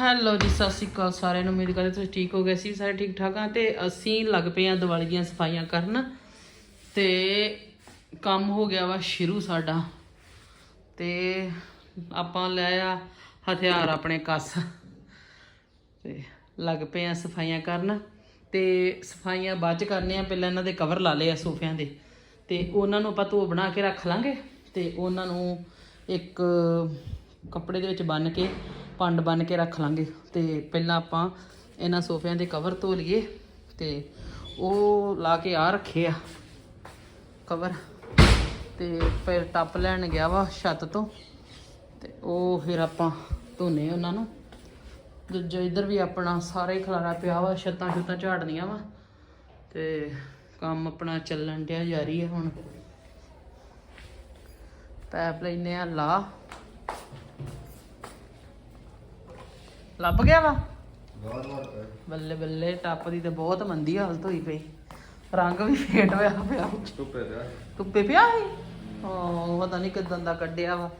Hello ਜੀ, ਸਤਿ ਸ਼੍ਰੀ ਅਕਾਲ ਸਾਰਿਆਂ ਨੂੰ। ਉਮੀਦ ਕਰਦੇ ਤੁਸੀਂ ਠੀਕ ਹੋ ਗਏ ਸੀ, ਸਾਰੇ ਠੀਕ ਠਾਕ ਆ। ਤੇ ਅਸੀਂ ਲੱਗ ਪਏ ਆ ਦੀਵਾਲੀ ਦੀਆਂ ਸਫਾਈਆਂ ਕਰਨ। ਤੇ ਕੰਮ ਹੋ ਗਿਆ ਵਾ ਸ਼ੁਰੂ ਸਾਡਾ। ਤੇ ਆਪਾਂ ਲੈ ਆ ਹਥਿਆਰ ਆਪਣੇ ਕੱਸ। ਤੇ ਲੱਗ ਪਏ ਆ ਸਫਾਈਆਂ ਕਰਨ। ਤੇ ਸਫਾਈਆਂ ਬਾਅਦ ਚ ਕਰਨੇ ਆ, ਪਹਿਲਾਂ ਇਹਨਾਂ ਦੇ ਕਵਰ ਲਾ ਲਏ ਆ ਸੋਫਿਆਂ ਦੇ। ਤੇ ਉਹਨਾਂ ਨੂੰ ਆਪਾਂ ਧੋ ਬਣਾ ਕੇ ਰੱਖ ਲਾਂਗੇ। ਤੇ ਉਹਨਾਂ ਨੂੰ ਇੱਕ ਕੱਪੜੇ ਦੇ ਵਿੱਚ ਬੰਨ ਕੇ ਪੰਡ ਬੰਨ ਕੇ ਰੱਖ ਲਾਂਗੇ। ਤੇ ਪਹਿਲਾਂ ਆਪਾਂ ਇਹਨਾਂ ਸੋਫਿਆਂ ਦੇ ਕਵਰ ਧੋ ਲਈਏ ਤੇ ਉਹ ਲਾ ਕੇ ਆ ਰੱਖੇ ਆ ਕਵਰ ਤੇ ਫਿਰ ਟੱਪ ਲੈਣ ਗਿਆ ਵਾ ਛੱਤ ਤੋਂ। ਤੇ ਉਹ ਫਿਰ ਆਪਾਂ ਧੋਨੇ ਉਹਨਾਂ ਨੂੰ। ਦੂਜਾ ਇੱਧਰ ਵੀ ਆਪਣਾ ਸਾਰਾ ਹੀ ਖਲਾਰਾ ਪਿਆ ਵਾ, ਛੱਤਾਂ ਛੁੱਤਾਂ ਝਾੜਨੀਆਂ ਵਾ। ਤੇ ਕੰਮ ਆਪਣਾ ਚੱਲਣ ਡਿਆ, ਜਾਰੀ ਹੈ ਹੁਣ। ਪੈਪ ਲੈਨੇ ਆ ਲਾ। ਲੱਭ ਗਿਆ ਵਾ? ਬੱਲੇ ਬੱਲੇ ਟੱਪ ਦੀ ਤੇ ਬਹੁਤ ਮੰਦੀ ਹਾਲਤ ਹੋਈ ਪਈ। ਰੰਗ ਵੀ ਫੇਟ ਹੋਇਆ ਪਿਆ। ਧੁੱਪੇ ਪਿਆ। ਸੀ? ਹਾਂ ਪਤਾ ਨਹੀਂ ਕਿਦਾਂ ਦਾ ਕੱਢਿਆ ਵਾ।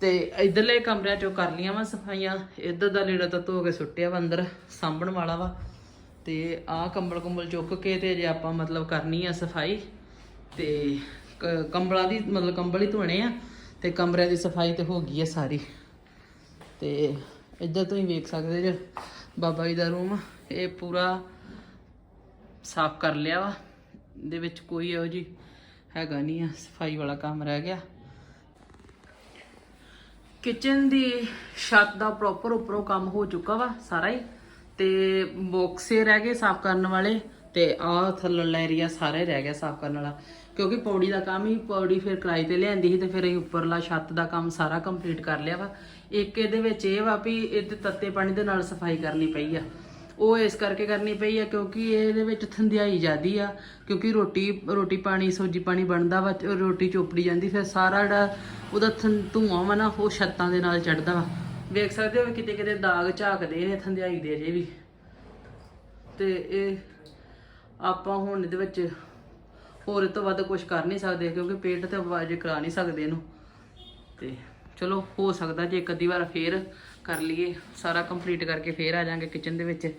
ਤੇ ਇਧਰਲੇ ਕਮਰਿਆਂ ਚੋਂ ਕਰ ਲੀਆਂ ਵਾ ਸਫਾਈਆਂ। ਇੱਧਰ ਦਾ ਲੀੜਾ ਤਾਂ ਧੋ ਕੇ ਸੁੱਟਿਆ ਵਾ ਅੰਦਰ ਸਾਂਭਣ ਵਾਲਾ ਵਾ। ਤੇ ਆਹ ਕੰਬਲ ਕੁੰਬਲ ਚੁੱਕ ਕੇ ਤੇ ਜੇ ਆਪਾਂ ਮਤਲਬ ਕਰਨੀ ਆ ਸਫ਼ਾਈ ਤੇ ਕ- ਕੰਬਲਾਂ ਦੀ ਮਤਲਬ ਕੰਬਲ ਹੀ ਧੋਣੇ ਆ ਤੇ ਕਮਰਿਆਂ ਦੀ ਸਫ਼ਾਈ ਤੇ ਹੋ ਗਈ ਆ ਸਾਰੀ। ਤੇ ਇੱਧਰ ਤੁਸੀਂ ਵੇਖ ਸਕਦੇ ਜੇ। ਬਾਬਾ ਜੀ ਦਾ ਰੂਮ ਇਹ ਪੂਰਾ ਸਾਫ਼ ਕਰ ਲਿਆ ਵਾ। ਦੇ ਵਿੱਚ ਕੋਈ ਇਹੋ ਜੀ ਹੈਗਾ ਨਹੀਂ ਆ। ਸਫ਼ਾਈ ਵਾਲਾ ਕੰਮ ਰਹਿ ਗਿਆ। ਕਿਚਨ ਦੀ ਛੱਤ ਦਾ ਪ੍ਰੋਪਰ ਉੱਪਰੋਂ ਕੰਮ ਹੋ ਚੁੱਕਾ ਵਾ ਸਾਰਾ ਹੀ। ਤੇ ਬੋਕਸੇ ਰਹਿ ਗਏ ਸਾਫ਼ ਕਰਨ ਵਾਲੇ। ਤੇ ਆ ਥੱਲੜਾ ਏਰੀਆ ਸਾਰੇ ਰਹਿ ਗਿਆ ਸਾਫ਼ ਕਰਨ ਵਾਲਾ। ਕਿਉਂਕਿ ਪੌੜੀ ਦਾ ਕੰਮ ਹੀ, ਪੌੜੀ ਫਿਰ ਕਿਰਾਏ ਤੇ ਲਿਆਂਦੀ ਸੀ ਤੇ ਫਿਰ ਅਸੀਂ ਉੱਪਰਲਾ ਛੱਤ ਦਾ ਕੰਮ ਸਾਰਾ ਕੰਪਲੀਟ ਕਰ ਲਿਆ ਵਾ। ਇੱਕ ਇਹਦੇ ਵਿੱਚ ਇਹ ਵਾ ਵੀ ਇਹਦੇ ਤੱਤੇ ਪਾਣੀ ਦੇ ਨਾਲ ਸਫ਼ਾਈ ਕਰਨੀ ਪਈ ਆ। ਉਹ ਇਸ ਕਰਕੇ ਕਰਨੀ ਪਈ ਆ ਕਿਉਂਕਿ ਇਹਦੇ ਵਿੱਚ ਥੰਧਿਆਈ ਜ਼ਿਆਦੀ ਆ, ਕਿਉਂਕਿ ਰੋਟੀ ਰੋਟੀ ਪਾਣੀ ਸਬਜ਼ੀ ਪਾਣੀ ਬਣਦਾ ਵਾ ਰੋਟੀ ਚੋਪੜੀ ਜਾਂਦੀ, ਫਿਰ ਸਾਰਾ ਜਿਹੜਾ ਉਹਦਾ ਥੰ- ਧੂੰਆਂ ਵਾ ਨਾ, ਉਹ ਛੱਤਾਂ ਦੇ ਨਾਲ ਚੜਦਾ ਵਾ। ਵੇਖ ਸਕਦੇ ਹੋ ਕਿਤੇ ਕਿਤੇ ਦਾਗ ਝਾਕਦੇ ਨੇ, ਥੰਧਿਆਈ ਦੇ ਅਜੇ ਵੀ। ਤੇ ਇਹ ਆਪਾਂ ਹੁਣ ਇਹਦੇ ਵਿੱਚ ਹੋਰ ਇਹ ਤੋਂ ਵੱਧ ਕੁਝ ਕਰ ਨਹੀਂ ਸਕਦੇ ਕਿਉਂਕਿ ਪੇਟ ਤੇ ਆਵਾਜ਼ ਕਰਾ ਨਹੀਂ ਸਕਦੇ ਇਹਨੂੰ। ਤੇ ਚਲੋ ਹੋ ਸਕਦਾ ਜੇ ਇੱਕ ਅੱਧੀ ਵਾਰ ਫੇਰ ਕਰ ਲਈਏ, ਸਾਰਾ ਕੰਪਲੀਟ ਕਰਕੇ ਫੇਰ ਆ ਜਾਾਂਗੇ ਕਿਚਨ ਦੇ ਵਿੱਚ।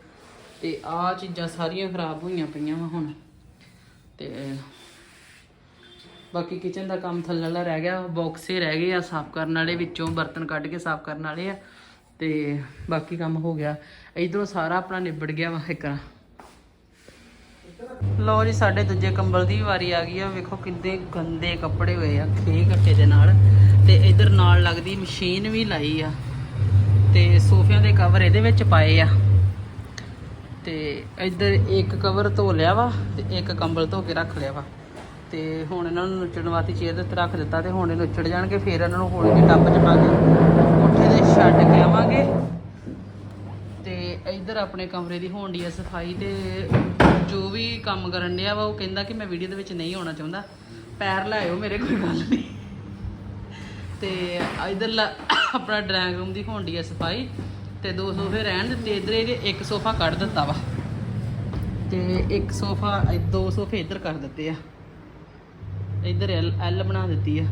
ਤੇ ਆਹ ਚੀਜ਼ਾਂ ਸਾਰੀਆਂ ਖਰਾਬ ਹੋਈਆਂ ਪਈਆਂ ਵਾ ਹੁਣ। ਤੇ ਬਾਕੀ ਕਿਚਨ ਦਾ ਕੰਮ ਥੱਲੇ ਵਾਲਾ ਰਹਿ ਗਿਆ ਬਾਕਸੇ ਰਹਿ ਗਏ ਆ ਸਾਫ਼ ਕਰਨ ਵਾਲੇ, ਵਿੱਚੋਂ ਬਰਤਨ ਕੱਢ ਕੇ ਸਾਫ਼ ਕਰਨ ਵਾਲੇ ਆ। ਤੇ ਬਾਕੀ ਕੰਮ ਹੋ ਗਿਆ। ਇਧਰੋਂ ਸਾਰਾ ਆਪਣਾ ਨਿਬੜ ਗਿਆ ਵਾ ਇੱਕ ਲੋ ਜੀ, ਸਾਡੇ ਦੂਜੇ ਕੰਬਲ ਦੀ ਵਾਰੀ ਆ ਗਈ ਆ। ਵੇਖੋ ਕਿੰਨੇ ਗੰਦੇ ਕੱਪੜੇ ਹੋਏ ਆ ਖੇ ਘੱਟੇ ਦੇ ਨਾਲ। ਤੇ ਇਧਰ ਨਾਲ ਲੱਗਦੀ ਮਸ਼ੀਨ ਵੀ ਲਾਈ ਆ। ਤੇ ਸੋਫਿਆਂ ਦੇ ਕਵਰ ਇਹਦੇ ਵਿੱਚ ਪਾਏ ਆ। ਤੇ ਇੱਧਰ ਇੱਕ ਕਵਰ ਧੋ ਲਿਆ ਵਾ ਤੇ ਇੱਕ ਕੰਬਲ ਧੋ ਕੇ ਰੱਖ ਲਿਆ ਵਾ। ਤੇ ਹੁਣ ਇਹਨਾਂ ਨੂੰ ਨੁੱਚਣ ਵਾਸਤੇ ਚੇਅਰ ਦੇ ਉੱਤੇ ਰੱਖ ਦਿੱਤਾ ਤੇ ਹੁਣ ਇਹ ਨੁੱਚੜ ਜਾਣਗੇ, ਫਿਰ ਇਹਨਾਂ ਨੂੰ ਹੌਲੀ ਜਿਹੀ ਟੱਬ ਚ ਪਾ ਕੇ ਕੋਠੇ ਤੇ ਛੱਡ ਕੇ ਆਵਾਂਗੇ। ਤੇ ਇੱਧਰ ਆਪਣੇ ਕਮਰੇ ਦੀ ਹੋਣ ਦੀ ਆ ਸਫ਼ਾਈ ਤੇ ਜੋ ਵੀ ਕੰਮ ਕਰਨ ਡਿਆ ਵਾ, ਉਹ ਕਹਿੰਦਾ ਕਿ ਮੈਂ ਵੀਡੀਓ ਦੇ ਵਿੱਚ ਨਹੀਂ ਆਉਣਾ ਚਾਹੁੰਦਾ। ਪੈਰ ਲਾਇਓ ਮੇਰੇ ਕੋਈ ਗੱਲ ਨਹੀਂ। ਤੇ ਇਧਰ ਆਪਣਾ ਡਰਾਇੰਗ ਰੂਮ ਦੀ ਹੋਣ ਦੀ ਆ ਸਫ਼ਾਈ ਤੇ ਦੋ ਸੋਫੇ ਰਹਿਣ ਦਿੱਤੇ। ਇਧਰ ਇਹਦੇ ਇੱਕ ਸੋਫਾ ਕੱਢ ਦਿੱਤਾ ਵਾ। ਤੇ ਇੱਕ ਸੋਫਾ ਦੋ ਸੋਫੇ ਇੱਧਰ ਕਰ ਦਿੱਤੇ ਆ। ਇੱਧਰ ਐਲ ਐਲ ਬਣਾ ਦਿੱਤੀ ਆ।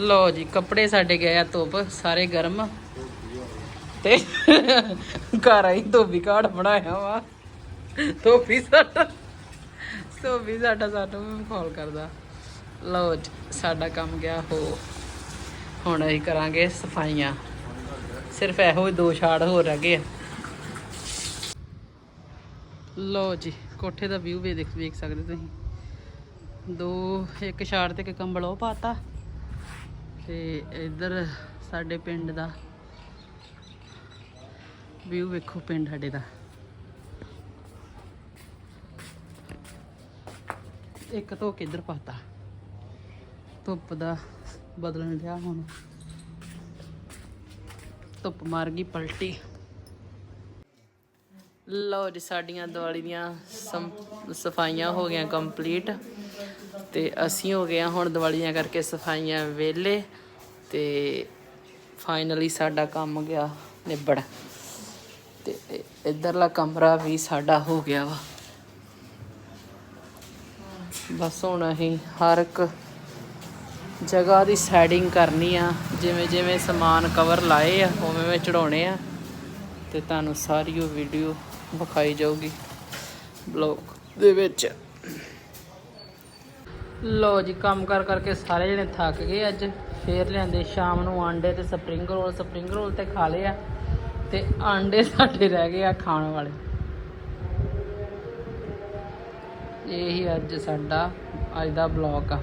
ਲੋ ਜੀ, ਕੱਪੜੇ ਸਾਡੇ ਗਏ ਆ ਧੁੱਪ, ਸਾਰੇ ਗਰਮ। ਤੇ ਘਰ ਆਈ ਧੋਬੀ ਘਾੜ ਬਣਾਇਆ ਵਾ। ਧੋਬੀ ਸਾਡਾ ਧੋਬੀ ਸਾਡਾ ਸਾਨੂੰ ਵੀ ਕਾਲ ਕਰਦਾ। ਲਓ ਜੀ, ਸਾਡਾ ਕੰਮ ਗਿਆ ਹੋ। ਹੁਣ ਅਸੀਂ ਕਰਾਂਗੇ ਸਫਾਈਆਂ। ਸਿਰਫ ਇਹੋ ਹੀ ਦੋ ਛਾੜ ਹੋਰ ਰਹਿ ਗਏ ਆ। ਲਓ ਜੀ, ਕੋਠੇ ਦਾ ਵਿਊ ਵੀ ਦੇਖ ਵੇਖ ਸਕਦੇ ਤੁਸੀਂ। ਦੋ, ਇੱਕ ਛਾੜ ਤੇ ਇੱਕ ਕੰਬਲ ਉਹ ਪਾਤਾ। ਤੇ ਇੱਧਰ ਸਾਡੇ ਪਿੰਡ ਦਾ ਵਿਊ ਵੇਖੋ ਪਿੰਡ ਸਾਡੇ ਦਾ। ਇੱਕ ਧੋ ਕੇ ਇੱਧਰ ਪਾਤਾ? ਧੁੱਪ ਦਾ ਬਦਲਣ ਰਿਹਾ ਹੁਣ। ਧੁੱਪ ਮਾਰ ਗਈ ਪਲਟੀ। ਲਓ ਜੀ, ਸਾਡੀਆਂ ਦੀਵਾਲੀ ਦੀਆਂ ਸਫਾਈਆਂ ਹੋ ਗਈਆਂ ਕੰਪਲੀਟ ਤੇ ਅਸੀਂ ਹੋ ਗਏ ਹਾਂ ਹੁਣ ਦੀਵਾਲੀਆਂ ਕਰਕੇ ਸਫਾਈਆਂ ਵਿਹਲੇ ਤੇ ਫਾਈਨਲੀ ਸਾਡਾ ਕੰਮ ਗਿਆ ਨਿਬੜ। ਤੇ ਇਧਰਲਾ ਕਮਰਾ ਵੀ ਸਾਡਾ ਹੋ ਗਿਆ ਵਾ। ਬਸ ਹੁਣ ਅਸੀਂ ਹਰ ਇੱਕ ਜਗ੍ਹਾ ਦੀ ਸੈਟਿੰਗ ਕਰਨੀ ਆ। ਜਿਵੇਂ ਜਿਵੇਂ ਸਮਾਨ ਕਵਰ ਲਾਏ ਆ, ਉਵੇਂ ਉਵੇਂ ਚੜਾਉਣੇ ਆ। ਤੇ ਤੁਹਾਨੂੰ ਸਾਰੀ ਉਹ ਵੀਡੀਓ ਵਿਖਾਈ ਜਾਊਗੀ। ਬਲੌਗ ਦੇ ਵਿੱਚ। ਲੋ ਜੀ, ਕੰਮ ਕਰ ਕਰਕੇ ਸਾਰੇ ਜਣੇ ਥੱਕ ਗਏ ਅੱਜ। ਫੇਰ ਲਿਆਂਦੇ ਸ਼ਾਮ ਨੂੰ ਆਂਡੇ ਤੇ ਸਪਰਿੰਗ ਰੋਲ ਸਪਰਿੰਗ ਰੋਲ ਤੇ ਖਾ ਲਏ ਆ। ਤੇ ਆਂਡੇ ਸਾਡੇ ਰਹਿ ਗਏ ਆ ਖਾਣ ਵਾਲੇ। ਇਹੀ ਅੱਜ ਸਾਡਾ ਅੱਜ ਦਾ ਬਲੌਗ ਆ।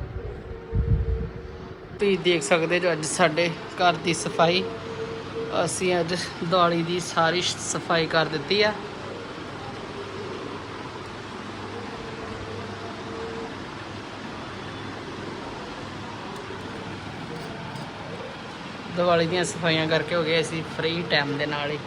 ਤੁਸੀਂ ਦੇਖ ਸਕਦੇ ਜੋ ਅੱਜ ਸਾਡੇ ਘਰ ਦੀ ਸਫ਼ਾਈ। ਅਸੀਂ ਅੱਜ ਦਿਵਾਲੀ ਦੀ ਸਾਰੀ ਸਫ਼ਾਈ ਕਰ ਦਿੱਤੀ ਆ। ਦੀਵਾਲੀ ਦੀਆਂ ਸਫਾਈਆਂ ਕਰਕੇ ਹੋ ਗਏ ਅਸੀਂ ਫ੍ਰੀ ਟਾਈਮ ਦੇ ਨਾਲ ਹੀ।